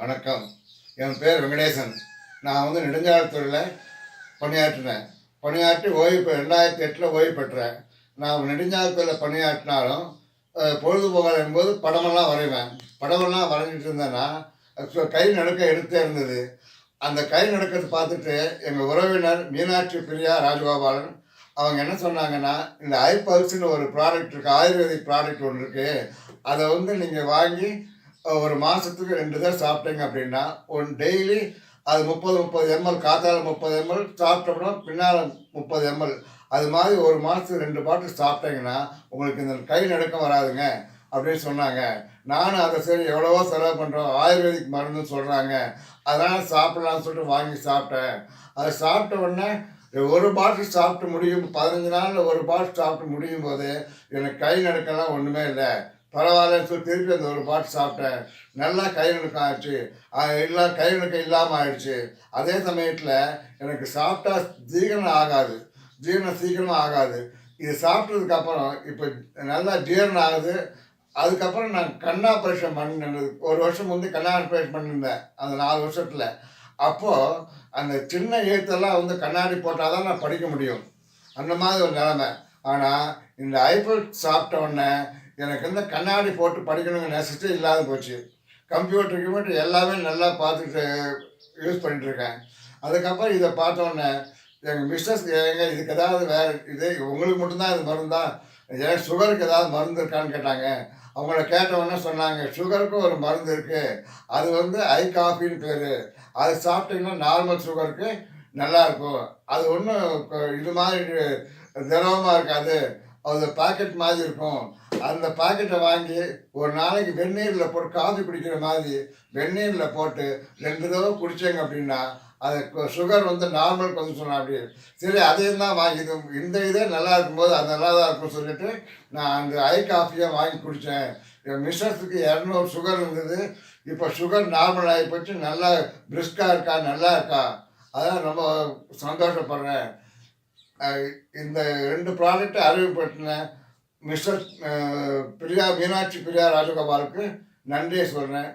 வணக்கம். என் பேர் வெங்கடேசன். நான் வந்து நெடுஞ்சாலைத்துறையில் பணியாற்றினேன். பணியாற்றி ஓய்வு பெ- ரெண்டாயிரத்தி எட்டில் ஓய்வு பெற்றேன். நான் நெடுஞ்சாலைத்துறையில் பணியாற்றினாலும் பொழுதுபோகல் என்பது படமெல்லாம் வரைவேன். படமெல்லாம் வரைஞ்சிட்டு இருந்தேன்னா கை நடக்க எடுத்தே இருந்தது. அந்த கை நடுக்கத்தை பார்த்துட்டு எங்கள் உறவினர் மீனாட்சி பிரியா ராஜகோபாலன் அவங்க என்ன சொன்னாங்கன்னா இந்த ஐபல்ஸ்னு ஒரு ப்ராடக்ட் இருக்குது ஆயுர்வேதிக் ப்ராடக்ட் ஒன்று இருக்குது அதை வந்து நீங்கள் வாங்கி ஒரு மாதத்துக்கு ரெண்டு தான் சாப்பிட்டீங்க அப்படின்னா ஒன் டெய்லி அது முப்பது முப்பது எம்எல் காத்தால முப்பது எம்எல் சாப்பிட்டோம்னா பின்னால் முப்பது எம்எல் அது மாதிரி ஒரு மாதத்துக்கு ரெண்டு பாட்டில் சாப்பிட்டீங்கன்னா உங்களுக்கு இந்த கை நடுக்கம் வராதுங்க அப்படின்னு சொன்னாங்க. நானும் அதை சரி எவ்வளவோ செலவு பண்ணுறோம் ஆயுர்வேதிக் மருந்துன்னு சொல்கிறாங்க அதனால் சாப்பிடலாம்னு சொல்லிட்டு வாங்கி சாப்பிட்டேன். அதை சாப்பிட்ட உடனே ஒரு பாட்டில் சாப்பிட்டு முடியும் பதினஞ்சு நாளில் ஒரு பாட்டில் சாப்பிட்டு முடியும் போது எனக்கு கை நடுக்கெல்லாம் ஒன்றுமே இல்லை. பரவாயில்ல சொல்லி திருப்பி அந்த ஒரு பாட்டு சாப்பிட்டேன். நல்லா கை ஆயிடுச்சு. எல்லாம் இல்லை கை இல்லாமல் ஆயிடுச்சு. அதே சமயத்தில் எனக்கு சாப்பிட்டா ஜீரணம் ஆகாது. ஜீரணம் சீக்கிரமாக ஆகாது. இது சாப்பிட்டதுக்கப்புறம் இப்போ நல்லா ஜீரணம் ஆகுது. அதுக்கப்புறம் நான் கண் ஆப்ரேஷன் பண்ணினது ஒரு வருஷம் வந்து கண் ஆப்ரேஷன் பண்ணியிருந்தேன். அந்த நாலு வருஷத்தில். அப்போது அந்த சின்ன எழுத்தெல்லாம் வந்து கண்ணாடி போட்டால் தான் நான் படிக்க முடியும். அந்த மாதிரி ஒரு நிலமை. ஆனால் இந்த ஐபிள் சாப்பிட்ட உடனே எனக்கு வந்து கண்ணாடி போட்டு படிக்கணுங்கிற நெசசிட்டி இல்லாத போச்சு. கம்ப்யூட்டர் கிம்ப்யூட்டர் எல்லாமே நல்லா பார்த்துட்டு யூஸ் பண்ணிட்டுருக்கேன். அதுக்கப்புறம் இதை பார்த்தோன்னே எங்கள் மிஸ்ஸஸ் எங்க இதுக்கு ஏதாவது வேறு இது உங்களுக்கு மட்டும்தான் இது மருந்தா? ஏன் சுகருக்கு ஏதாவது மருந்து இருக்கான்னு கேட்டாங்க. அவங்கள கேட்டவொடனே சொன்னாங்க சுகருக்கும் ஒரு மருந்து இருக்குது அது வந்து ஐ காஃபின்னு பேர். அது சாப்பிட்டிங்கன்னா நார்மல் சுகருக்கு நல்லா இருக்கும். அது ஒன்றும் இது மாதிரி திரவமாக இருக்காது. அது பாக்கெட் மாதிரி இருக்கும். அந்த பாக்கெட்டை வாங்கி ஒரு நாளைக்கு வெந்நீரில் போட்டு காஃபி குடிக்கிற மாதிரி வெந்நீரில் போட்டு ரெண்டு தடவை குடித்தேங்க அப்படின்னா அது சுகர் வந்து நார்மல் கொஞ்சம் சொன்னேன் அப்படி சரி அதையும் தான் வாங்கி இது இந்த இதே நல்லா இருக்கும்போது அது நல்லா தான் இருக்கும்னு சொல்லிட்டு நான் அந்த ஐ காஃபியை வாங்கி குடித்தேன் என் மிஸ்ஸஸுக்கு இரநூறு சுகர் இருந்தது. இப்போ சுகர் நார்மல் ஆகி போச்சு. நல்லா பிரிஸ்காக இருக்கா? நல்லா இருக்கா? அதான் ரொம்ப சந்தோஷப்படுறேன். இந்த ரெண்டு ப்ராடக்ட்டை அறிவுப்படுத்தின மிஸ்டர் பிரியா மீனாட்சி பிரியா ராஜகோபாலுக்கு நன்றியை சொல்கிறேன்